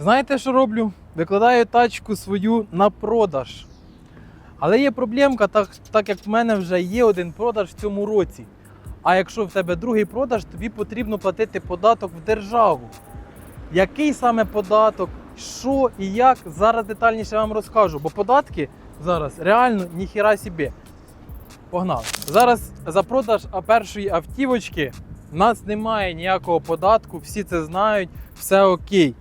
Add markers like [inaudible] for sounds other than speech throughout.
Знаєте, що роблю? Викладаю тачку свою на продаж. Але є проблемка, так, так як в мене вже є один продаж в цьому році. А якщо в тебе другий продаж, тобі потрібно платити податок в державу. Який саме податок, що і як, зараз детальніше вам розкажу, бо податки зараз реально ніхіра собі. Погнали. Зараз за продаж першої автівочки в нас немає ніякого податку, всі це знають, все окей.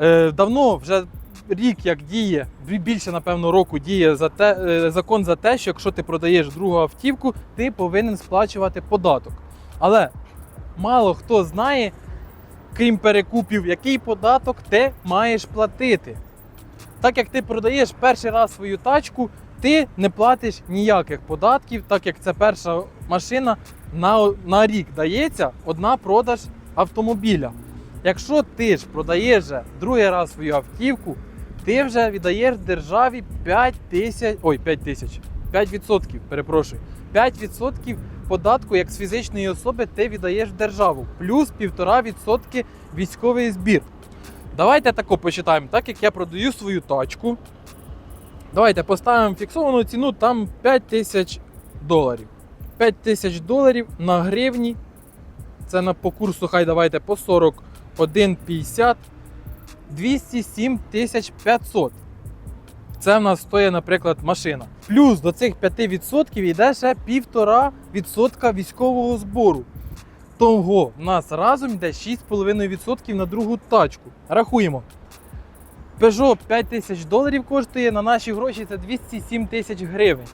Е, давно вже рік як діє, більше напевно року діє за те, е, закон за те, що якщо ти продаєш другу автівку, ти повинен сплачувати податок. Але мало хто знає, крім перекупів, який податок ти маєш платити. Так як ти продаєш перший раз свою тачку, ти не платиш ніяких податків, так як це перша машина на, на рік дається одна продаж автомобіля. Якщо ти ж продаєш же другий раз свою автівку, ти вже віддаєш державі 5 тисяч, ой, 5 тисяч, 5%, перепрошую, 5% податку як з фізичної особи ти віддаєш державу, плюс 1,5% військовий збір. Давайте тако посчитаємо, так як я продаю свою тачку. Давайте поставимо фіксовану ціну там 5 тисяч доларів. 5 тисяч доларів на гривні. Це на по курсу, хай давайте по 41,50. 207 тисяч 500. Це в нас стоїть, наприклад, машина. Плюс до цих 5% йде ще 1,5% військового збору. Того в нас разом йде 6,5% на другу тачку. Рахуємо. Peugeot 5 тисяч доларів коштує, на наші гроші це 207 тисяч гривень.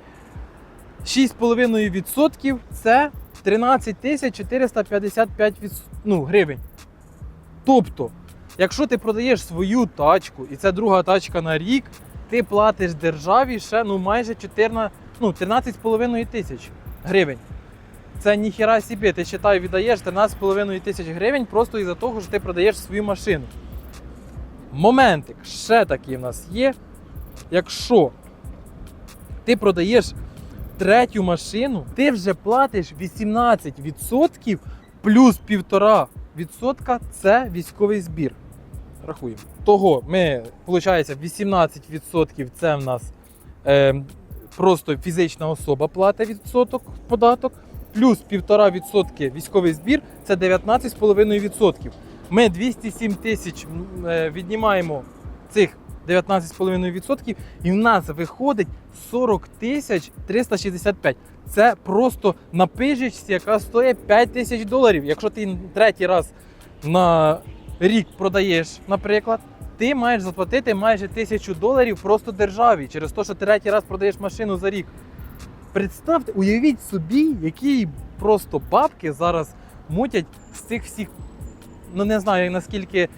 6,5% це 13 тисяч 455 ну, гривень. Тобто, якщо ти продаєш свою тачку, і це друга тачка на рік, ти платиш державі ще ну, майже 14, ну, 13,5 тисяч гривень. Це ніхіра собі, ти считай, віддаєш 13,5 тисяч гривень просто із-за того, що ти продаєш свою машину. Моментик ще такий в нас є. Якщо ти продаєш третю машину, ти вже платиш 18% плюс 1,5% це військовий збір. Рахуємо. Того ми, виходить, 18% це в нас е, просто фізична особа платить відсоток податок, плюс 1,5% військовий збір це 19,5%. Ми 207 тисяч е, віднімаємо цих 19,5% і в нас виходить 40 тисяч 365. Це просто на пижечці, яка стоїть 5 тисяч доларів. Якщо ти третій раз на рік продаєш, наприклад, ти маєш заплатити майже тисячу доларів просто державі через те, що ти третій раз продаєш машину за рік. Представте, уявіть собі, які просто бабки зараз мутять з цих всіх. Ну не знаю наскільки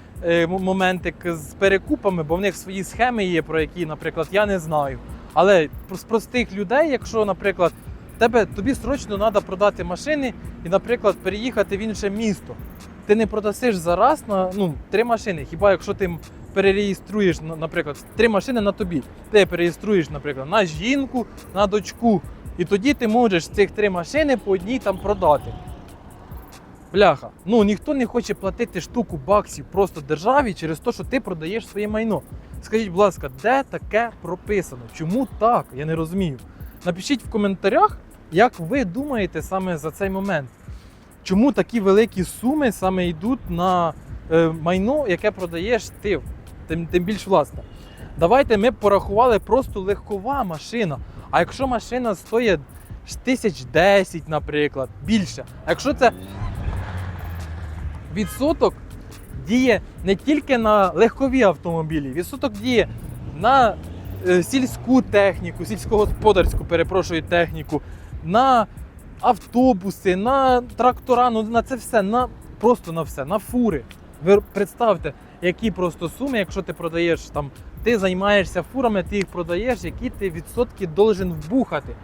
моментик з перекупами, бо в них свої схеми є, про які, наприклад, я не знаю. Але з простих людей, якщо, наприклад, тебе, тобі срочно треба продати машини і, наприклад, переїхати в інше місто. Ти не продасиш зараз на ну, три машини. Хіба якщо ти перереєструєш, наприклад, три машини на тобі, ти перереєструєш, наприклад, на жінку, на дочку. І тоді ти можеш цих три машини по одній там продати. Бляха, ну ніхто не хоче платити штуку баксів просто державі через те, що ти продаєш своє майно. Скажіть, будь ласка, де таке прописано? Чому так? Я не розумію. Напишіть в коментарях, як ви думаєте саме за цей момент. Чому такі великі суми саме йдуть на е, майно, яке продаєш ти, тим, тим більш власне. Давайте ми порахували просто легкова машина. А якщо машина стоїть тисяч 10, наприклад, більше. Якщо це відсоток діє не тільки на легкові автомобілі, відсоток діє на е, сільську техніку, сільськогосподарську, перепрошую, техніку, на автобуси, на трактора, ну на це все, на просто на все, на фури. Ви представте, які просто суми, якщо ти продаєш там, ти займаєшся фурами, ти їх продаєш, які ти відсотки должен вбухати.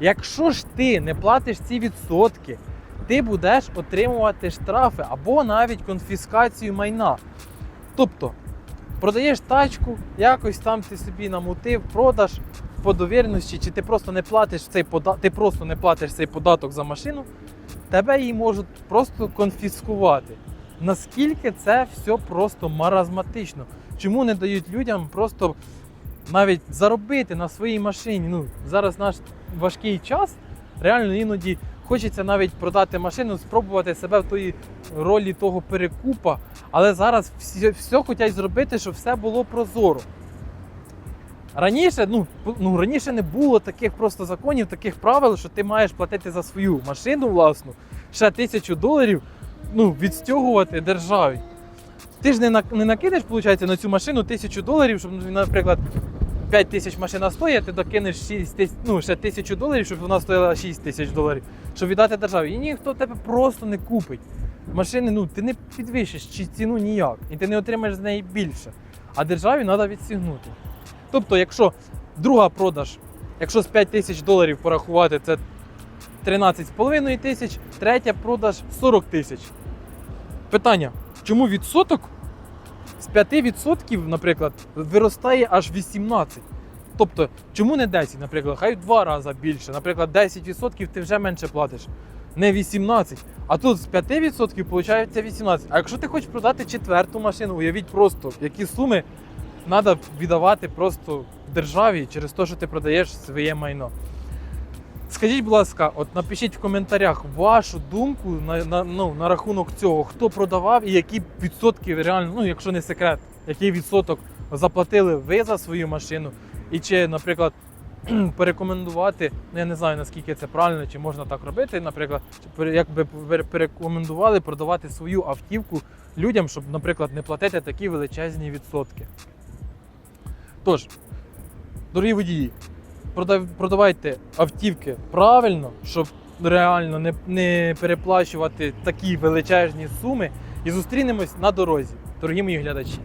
Якщо ж ти не платиш ці відсотки, ти будеш отримувати штрафи або навіть конфіскацію майна. Тобто, продаєш тачку, якось там ти собі намутив, продаж по довіреності, чи ти просто не платиш цей податок, ти просто не платиш цей податок за машину, тебе її можуть просто конфіскувати. наскільки це все просто маразматично. Чому не дають людям просто навіть заробити на своїй машині? Ну, зараз наш важкий час, реально іноді хочеться навіть продати машину, спробувати себе в тої ролі того перекупа. Але зараз всі, все хочуть зробити, щоб все було прозоро. Раніше, ну, ну, раніше не було таких просто законів, таких правил, що ти маєш платити за свою машину власну ще тисячу доларів ну, відстягувати державі. Ти ж не, не виходить, на цю машину тисячу доларів, щоб, наприклад, 5 тисяч машина стоїть, ти докинеш 6 тисяч, ну, ще тисячу доларів, щоб вона стоїла 6 тисяч доларів, щоб віддати державі. І ніхто тебе просто не купить. Машини, ну, ти не підвищиш ціну ніяк, і ти не отримаєш з неї більше. А державі треба відстігнути. Тобто, якщо друга продаж, якщо з 5 тисяч доларів порахувати, це 13,5 тисяч, третя продаж 40 тисяч. Питання: чому відсоток з 5%, наприклад, виростає аж 18? Тобто, чому не 10, наприклад, хай в два рази більше. Наприклад, 10% ти вже менше платиш. Не 18. А тут з 5% виходить 18. А якщо ти хочеш продати четверту машину, уявіть просто, які суми треба віддавати просто державі через те, що ти продаєш своє майно. Скажіть, будь ласка, от напишіть в коментарях вашу думку на, на, ну, на рахунок цього, хто продавав і які відсотки реально, ну якщо не секрет, який відсоток заплатили ви за свою машину, і чи, наприклад, [clears throat] порекомендувати, ну я не знаю наскільки це правильно, чи можна так робити, наприклад, як порекомендували продавати свою автівку людям, щоб, наприклад, не платити такі величезні відсотки. Тож, дорогі водії, продавайте автівки правильно, щоб реально не, не переплачувати такі величезні суми. І зустрінемось на дорозі, дорогі мої глядачі.